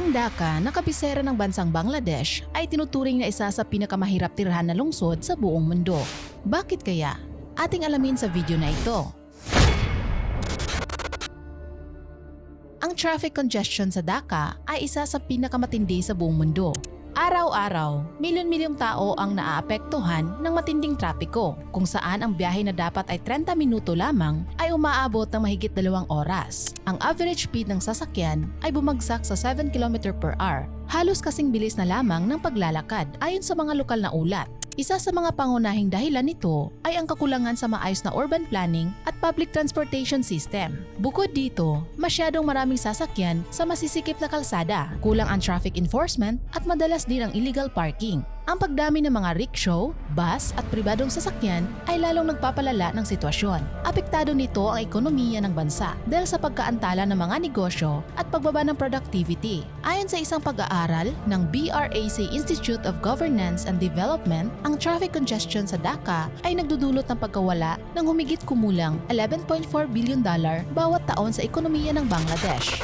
Ang Dhaka na kabisera ng bansang Bangladesh ay tinuturing na isa sa pinakamahirap tirhan na lungsod sa buong mundo. Bakit kaya? Ating alamin sa video na ito. Ang traffic congestion sa Dhaka ay isa sa pinakamatindi sa buong mundo. Araw-araw, milyon-milyong tao ang naaapektuhan ng matinding trapiko kung saan ang biyahe na dapat ay 30 minuto lamang ay umaabot ng mahigit dalawang oras. Ang average speed ng sasakyan ay bumagsak sa 7 km per hour, halos kasing bilis na lamang ng paglalakad ayon sa mga lokal na ulat. Isa sa mga pangunahing dahilan nito ay ang kakulangan sa maayos na urban planning at public transportation system. Bukod dito, masyadong maraming sasakyan sa masisikip na kalsada, kulang ang traffic enforcement at madalas din ang illegal parking. Ang pagdami ng mga rickshaw, bus at pribadong sasakyan ay lalong nagpapalala ng sitwasyon. Apektado nito ang ekonomiya ng bansa dahil sa pagkaantala ng mga negosyo at pagbaba ng productivity. Ayon sa isang pag-aaral ng BRAC Institute of Governance and Development, ang traffic congestion sa Dhaka ay nagdudulot ng pagkawala ng humigit kumulang 11.4 billion dollar bawat taon sa ekonomiya ng Bangladesh.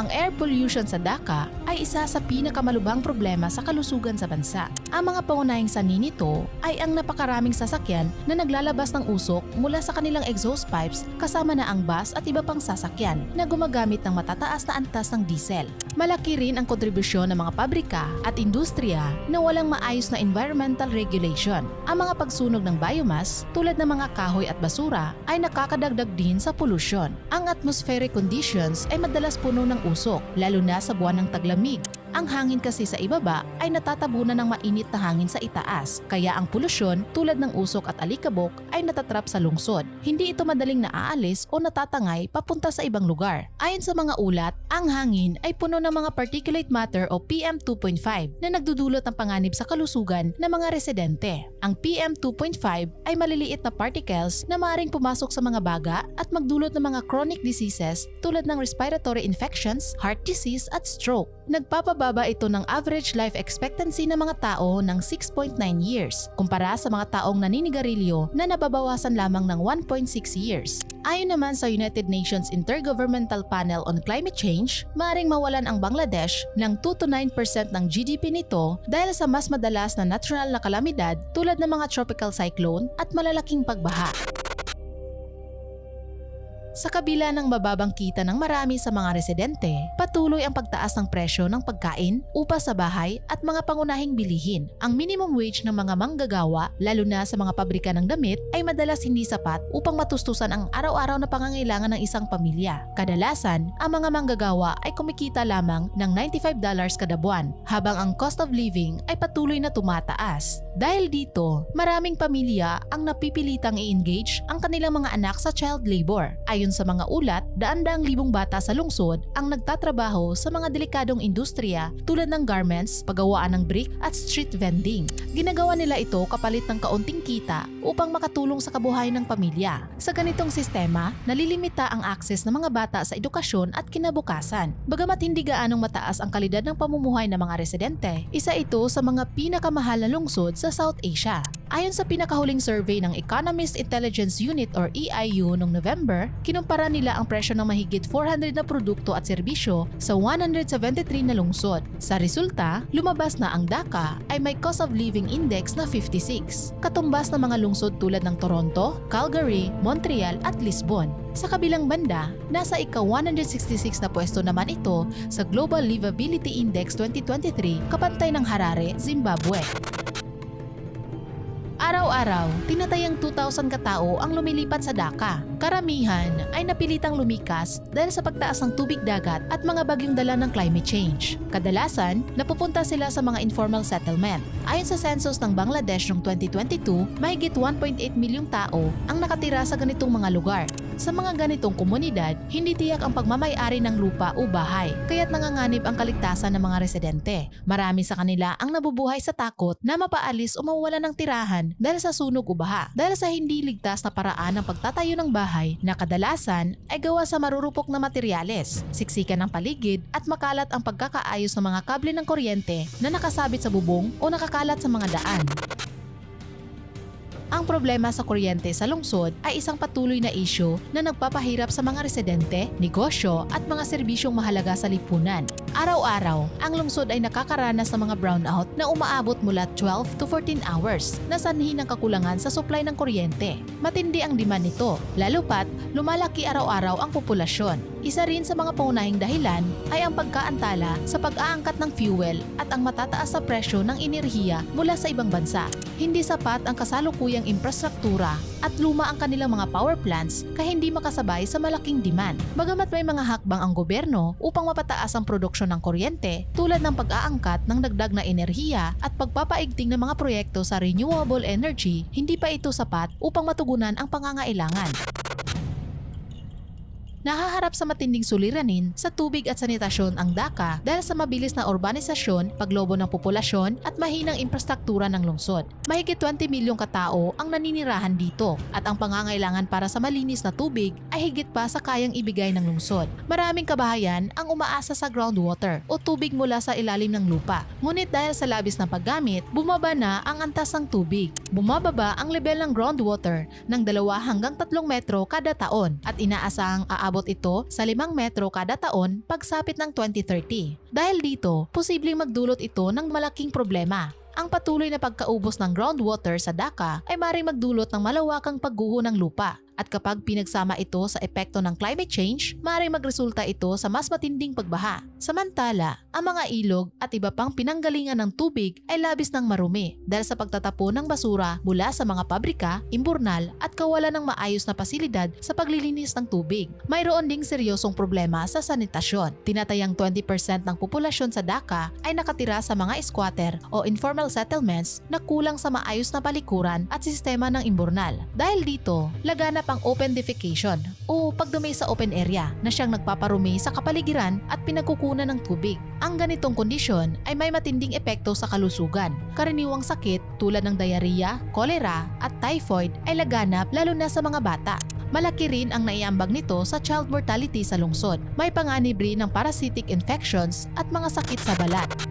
Ang air pollution sa Dhaka ay isa sa pinakamalubhang problema sa kalusugan sa bansa. Ang mga pangunahing sanhi nito ay ang napakaraming sasakyan na naglalabas ng usok mula sa kanilang exhaust pipes kasama na ang bus at iba pang sasakyan na gumagamit ng matataas na antas ng diesel. Malaki rin ang kontribusyon ng mga pabrika at industriya na walang maayos na environmental regulation. Ang mga pagsunog ng biomass tulad ng mga kahoy at basura ay nakakadagdag din sa pollution. Ang atmospheric conditions ay madalas puno ng usok, lalo na sa buwan ng taglamig. Ang hangin kasi sa ibaba ay natatabunan ng mainit na hangin sa itaas, kaya ang polusyon tulad ng usok at alikabok ay natatrap sa lungsod. Hindi ito madaling naaalis o natatangay papunta sa ibang lugar. Ayon sa mga ulat, ang hangin ay puno ng mga particulate matter o PM2.5 na nagdudulot ng panganib sa kalusugan ng mga residente. Ang PM2.5 ay maliliit na particles na maaaring pumasok sa mga baga at magdulot ng mga chronic diseases tulad ng respiratory infections, heart disease at stroke. Nagpapababa ito ng average life expectancy ng mga tao ng 6.9 years kumpara sa mga taong naninigarilyo na nababawasan lamang ng 1.6 years. Ayon naman sa United Nations Intergovernmental Panel on Climate Change, maring mawalan ang Bangladesh ng 2 to 9% ng GDP nito dahil sa mas madalas na natural na kalamidad tulad ng mga tropical cyclone at malalaking pagbaha. Sa kabila ng mababang kita ng marami sa mga residente, patuloy ang pagtaas ng presyo ng pagkain, upa sa bahay at mga pangunahing bilihin. Ang minimum wage ng mga manggagawa, lalo na sa mga pabrika ng damit, ay madalas hindi sapat upang matustusan ang araw-araw na pangangailangan ng isang pamilya. Kadalasan, ang mga manggagawa ay kumikita lamang ng $95 kada buwan, habang ang cost of living ay patuloy na tumataas. Dahil dito, maraming pamilya ang napipilitang i-engage ang kanilang mga anak sa child labor. Ayon sa mga ulat, daan-daang libong bata sa lungsod ang nagtatrabaho sa mga delikadong industriya tulad ng garments, paggawaan ng brick at street vending. Ginagawa nila ito kapalit ng kaunting kita upang makatulong sa kabuhayan ng pamilya. Sa ganitong sistema, nalilimita ang akses ng mga bata sa edukasyon at kinabukasan. Bagamat hindi gaanong mataas ang kalidad ng pamumuhay ng mga residente, isa ito sa mga pinakamahal na lungsod sa South Asia. Ayon sa pinakahuling survey ng Economist Intelligence Unit or EIU noong November, kinumpara nila ang presyo ng mahigit 400 na produkto at serbisyo sa 173 na lungsod. Sa resulta, lumabas na ang Dhaka ay may cost of living index na 56, katumbas ng mga lungsod tulad ng Toronto, Calgary, Montreal at Lisbon. Sa kabilang banda, nasa ika-166 na pwesto naman ito sa Global Livability Index 2023 kapantay ng Harare, Zimbabwe. Araw-araw, tinatayang 2,000 katao ang lumilipat sa Dhaka. Karamihan ay napilitang lumikas dahil sa pagtaas ng tubig dagat at mga bagyong dala ng climate change. Kadalasan, napupunta sila sa mga informal settlement. Ayon sa census ng Bangladesh noong 2022, mahigit 1.8 milyong tao ang nakatira sa ganitong mga lugar. Sa mga ganitong komunidad, hindi tiyak ang pagmamayari ng lupa o bahay, kaya't nanganganib ang kaligtasan ng mga residente. Marami sa kanila ang nabubuhay sa takot na mapaalis o mawala ng tirahan dahil sa sunog o baha. Dahil sa hindi ligtas na paraan ng pagtatayo ng bahay na kadalasan ay gawa sa marurupok na materyales, siksikan ng paligid at makalat ang pagkakaayos ng mga kable ng kuryente na nakasabit sa bubong o nakakalat sa mga daan. Ang problema sa kuryente sa lungsod ay isang patuloy na issue na nagpapahirap sa mga residente, negosyo at mga serbisyong mahalaga sa lipunan. Araw-araw, ang lungsod ay nakakaranas ng mga brownout na umaabot mula 12 to 14 hours na sanhi ng kakulangan sa supply ng kuryente. Matindi ang demand nito, lalo pat lumalaki araw-araw ang populasyon. Isa rin sa mga pangunahing dahilan ay ang pagkaantala sa pag-aangkat ng fuel at ang matataas sa presyo ng enerhiya mula sa ibang bansa. Hindi sapat ang kasalukuyang infrastruktura at luma ang kanilang mga power plants kaya hindi makasabay sa malaking demand. Bagamat may mga hakbang ang gobyerno upang mapataas ang produksyon ng kuryente tulad ng pag-aangkat ng dagdag na enerhiya at pagpapaigting ng mga proyekto sa renewable energy, hindi pa ito sapat upang matugunan ang pangangailangan. Nahaharap sa matinding suliranin sa tubig at sanitasyon ang Dhaka dahil sa mabilis na urbanisasyon, paglobo ng populasyon at mahinang infrastruktura ng lungsod. Mahigit 20 milyong katao ang naninirahan dito at ang pangangailangan para sa malinis na tubig ay higit pa sa kayang ibigay ng lungsod. Maraming kabahayan ang umaasa sa groundwater o tubig mula sa ilalim ng lupa. Ngunit dahil sa labis na paggamit, bumaba na ang antas ng tubig. Bumababa ang level ng groundwater ng 2 hanggang 3 metro kada taon at inaasahang aabot ito sa 5 metro kada taon pagsapit ng 2030. Dahil dito, posibleng magdulot ito ng malaking problema. Ang patuloy na pagkaubos ng groundwater sa Dhaka ay maring magdulot ng malawakang pagguho ng lupa at kapag pinagsama ito sa epekto ng climate change, maaaring magresulta ito sa mas matinding pagbaha. Samantala, ang mga ilog at iba pang pinanggalingan ng tubig ay labis ng marumi dahil sa pagtatapon ng basura mula sa mga pabrika, imburnal at kawalan ng maayos na pasilidad sa paglilinis ng tubig. Mayroon ding seryosong problema sa sanitasyon. Tinatayang 20% ng populasyon sa Dhaka ay nakatira sa mga squatter o informal settlements na kulang sa maayos na palikuran at sistema ng imburnal. Dahil dito, laganap ang open defecation o pagdumi sa open area na siyang nagpaparumi sa kapaligiran at pinagkukunan ng tubig. Ang ganitong kondisyon ay may matinding epekto sa kalusugan. Karaniwang sakit tulad ng diarrhea, cholera at typhoid ay laganap lalo na sa mga bata. Malaki rin ang naiambag nito sa child mortality sa lungsod. May panganib rin ng parasitic infections at mga sakit sa balat.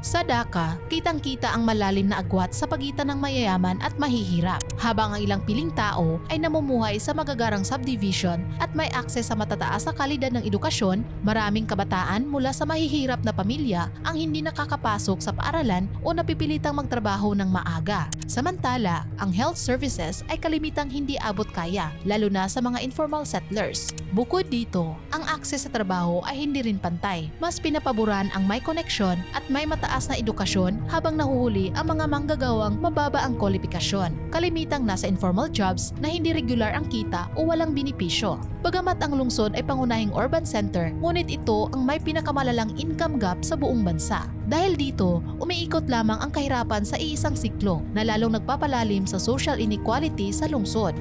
Sa Dhaka, kitang-kita ang malalim na agwat sa pagitan ng mayayaman at mahihirap, habang ang ilang piling tao ay namumuhay sa magagarang subdivision at may akses sa matataas na kalidad ng edukasyon, maraming kabataan mula sa mahihirap na pamilya ang hindi nakakapasok sa paaralan o napipilitang magtrabaho ng maaga. Samantala, ang health services ay kalimitang hindi abot kaya, lalo na sa mga informal settlers. Bukod dito, ang akses sa trabaho ay hindi rin pantay. Mas pinapaboran ang may koneksyon at may mataas na edukasyon habang nahuhuli ang mga manggagawang mababa ang kwalifikasyon. Kalimitang nasa informal jobs na hindi regular ang kita o walang binipisyo. Bagamat ang lungsod ay pangunahing urban center, ngunit ito ang may pinakamalalang income gap sa buong bansa. Dahil dito, umiikot lamang ang kahirapan sa iisang siklo na lalong nagpapalalim sa social inequality sa lungsod.